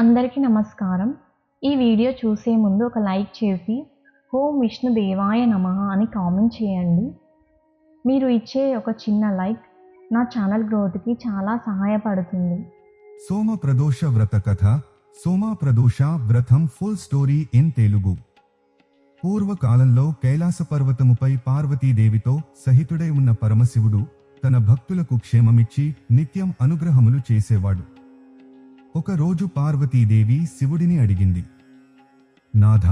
అందరికీ నమస్కారం. ఈ వీడియో చూసే ముందు ఒక లైక్ చేసి హోం విష్ణు దేవాయ నమః అని కామెంట్ చేయండి. మీరు ఇచ్చే ఒక చిన్న లైక్ నా ఛానల్ గ్రోత్కి చాలా సహాయపడుతుంది. సోమ ప్రదోష వ్రత కథ సోమ ప్రదోష వ్రతం ఫుల్ స్టోరీ ఇన్ తెలుగు. పూర్వకాలంలో కైలాస పర్వతముపై పార్వతీదేవితో సహితుడై ఉన్న పరమశివుడు తన భక్తులకు క్షేమమిచ్చి నిత్యం అనుగ్రహములు చేసేవాడు. ఒకరోజు పార్వతీదేవి శివుడిని అడిగింది నాథ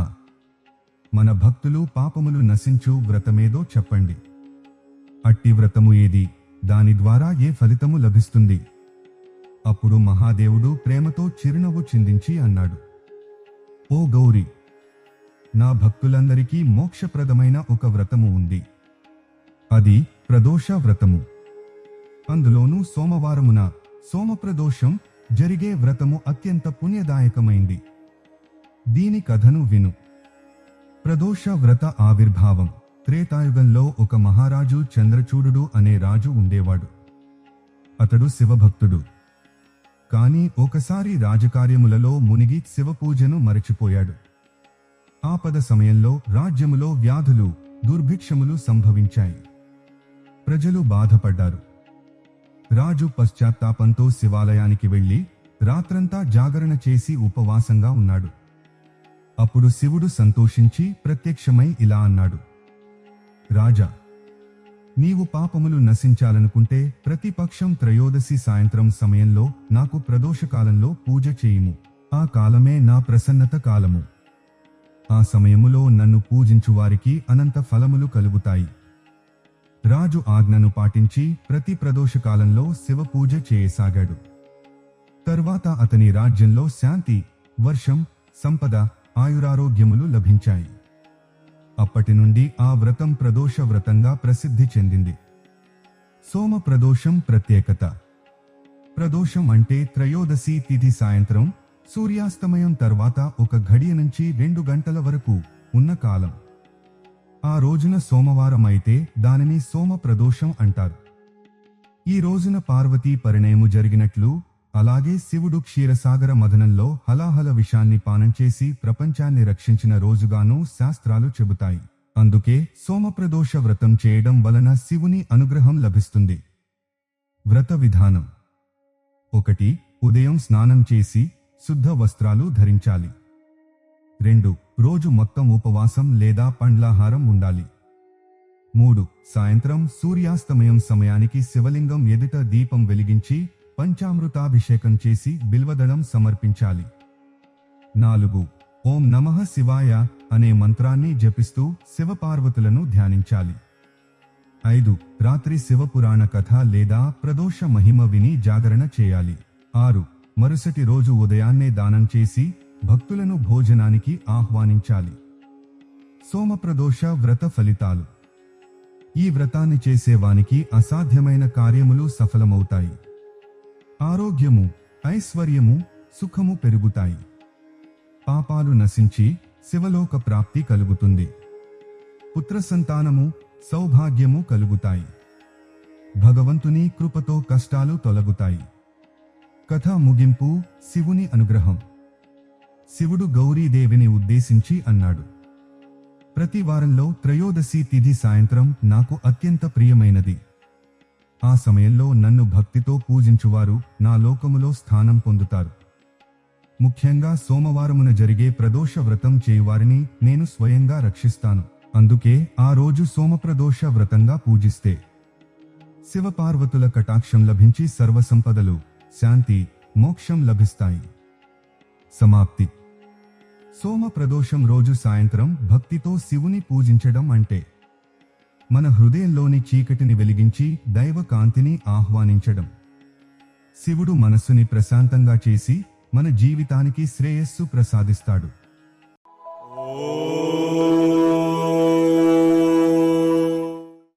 మన భక్తులు పాపములు నశించు వ్రతమేదో చెప్పండి. అట్టి వ్రతము ఏది? దాని ద్వారా ఏ ఫలితము లభిస్తుంది? అప్పుడు మహాదేవుడు ప్రేమతో చిరునవ్వు చిందించి అన్నాడు ఓ గౌరి నా భక్తులందరికీ మోక్షప్రదమైన ఒక వ్రతము ఉంది. అది ప్రదోష వ్రతము. అందులోనూ సోమవారమున సోమప్రదోషం జరిగే వ్రతము అత్యంత పుణ్యదాయకమైంది. దీని కథను విను. ప్రదోష వ్రత ఆవిర్భావం. త్రేతాయుగంలో ఒక మహారాజు చంద్రచూడుడు అనే రాజు ఉండేవాడు. అతడు శివభక్తుడు. కాని ఒకసారి రాజకార్యములలో మునిగి శివపూజను మరచిపోయాడు. ఆపద సమయంలో రాజ్యములో వ్యాధులు దుర్భిక్షములు సంభవించాయి. ప్రజలు బాధపడ్డారు. రాజు పశ్చాత్తాపంతో శివాలయానికి వెళ్ళి రాత్రంతా జాగరణ చేసి ఉపవాసంగా ఉన్నాడు. అప్పుడు శివుడు సంతోషించి ప్రత్యక్షమై ఇలా అన్నాడు. రాజా నీవు పాపములు నశించాలనుకుంటే ప్రతిపక్షం త్రయోదశి సాయంత్రం సమయంలో నాకు ప్రదోషకాలంలో పూజ చేయుము. ఆ కాలమే నా ప్రసన్నత కాలము. ఆ సమయములో నన్ను పూజించువారికి అనంత ఫలములు కలుగుతాయి. రాజు ఆజ్ఞను పాటించి ప్రతి ప్రదోషకాలంలో శివ పూజ చేయసాగాడు. తర్వాత అతని రాజ్యంలో శాంతి వర్షం సంపద ఆయురారోగ్యములు లభించాయి. అప్పటి నుండి ఆ వ్రతం ప్రదోష వ్రతంగా ప్రసిద్ధి చెందింది. సోమ ప్రదోషం ప్రత్యేకత. ప్రదోషం అంటే త్రయోదశి తిథి సాయంత్రం సూర్యాస్తమయం తర్వాత ఒక ఘడియ నుంచి రెండు గంటల వరకు ఉన్న కాలం. ఆ రోజున సోమవారం అయితే దానిని సోమ ప్రదోషం అంటారు. ఈ రోజున పార్వతీ పరిణయము జరిగినట్లు అలాగే శివుడు క్షీరసాగర మదనంలో హలాహల విషాన్ని పానం చేసి ప్రపంచాన్ని రక్షించిన రోజుగాను శాస్త్రాలు చెబుతాయి. అందుకే సోమప్రదోష వ్రతం చేయడం వలన శివుని అనుగ్రహం లభిస్తుంది. వ్రత విధానం. ఒకటి ఉదయం స్నానం చేసి శుద్ధ వస్త్రాలు ధరించాలి. రెండు రోజు మొత్తం ఉపవాసం లేదా పండ్లాహారం ఉండాలి. మూడు సాయంత్రం సూర్యాస్తమయం సమయానికి శివలింగం ఎదుట దీపం వెలిగించి పంచామృతాభిషేకం చేసి బిల్వదళం సమర్పించాలి. నాలుగు ఓం నమః శివాయ అనే మంత్రాన్ని జపిస్తూ శివపార్వతులను ధ్యానించాలి. ఐదు రాత్రి శివపురాణ కథ లేదా ప్రదోష మహిమ విని జాగరణ చేయాలి. ఆరు మరుసటి రోజు ఉదయాన్నే దానం చేసి భక్తులను భోజనానికి ఆహ్వానించాలి. సోమప్రదోష వ్రత ఫలితాలు. ఈ వ్రతాన్ని చేసేవానికి అసాధ్యమైన కార్యములు సఫలమవుతాయి. ఆరోగ్యము ఐశ్వర్యము సుఖము పెరుగుతాయి. పాపాలు నశించి శివలోక ప్రాప్తి కలుగుతుంది. పుత్ర సంతానము సౌభాగ్యము కలుగుతాయి. భగవంతుని కృపతో కష్టాలు తొలగుతాయి. కథ ముగింపు శివుని అనుగ్రహం. శివుడు గౌరీదేవిని ఉద్దేశించి అన్నాడు. ప్రతి వారంలో త్రయోదశి తిథి సాయంత్రం నాకు అత్యంత ప్రియమైనది. ఆ సమయంలో నన్ను భక్తితో పూజించువారు నా లోకములో స్థానం పొందుతారు. ముఖ్యంగా సోమవారమున జరిగే ప్రదోష వ్రతం చేయువారిని నేను స్వయంగా రక్షిస్తాను. అందుకే ఆ రోజు సోమప్రదోష వ్రతంగా పూజిస్తే. శివపార్వతుల కటాక్షం లభించి సర్వసంపదలు శాంతి మోక్షం లభిస్తాయి. సమాప్తి. సోమ ప్రదోషం రోజు సాయంత్రం భక్తితో శివుని పూజించడం అంటే మన హృదయంలోని చీకటిని వెలిగించి దైవ కాంతిని ఆహ్వానించడం. శివుడు మనస్సుని ప్రశాంతంగా చేసి మన జీవితానికి శ్రేయస్సు ప్రసాదిస్తాడు.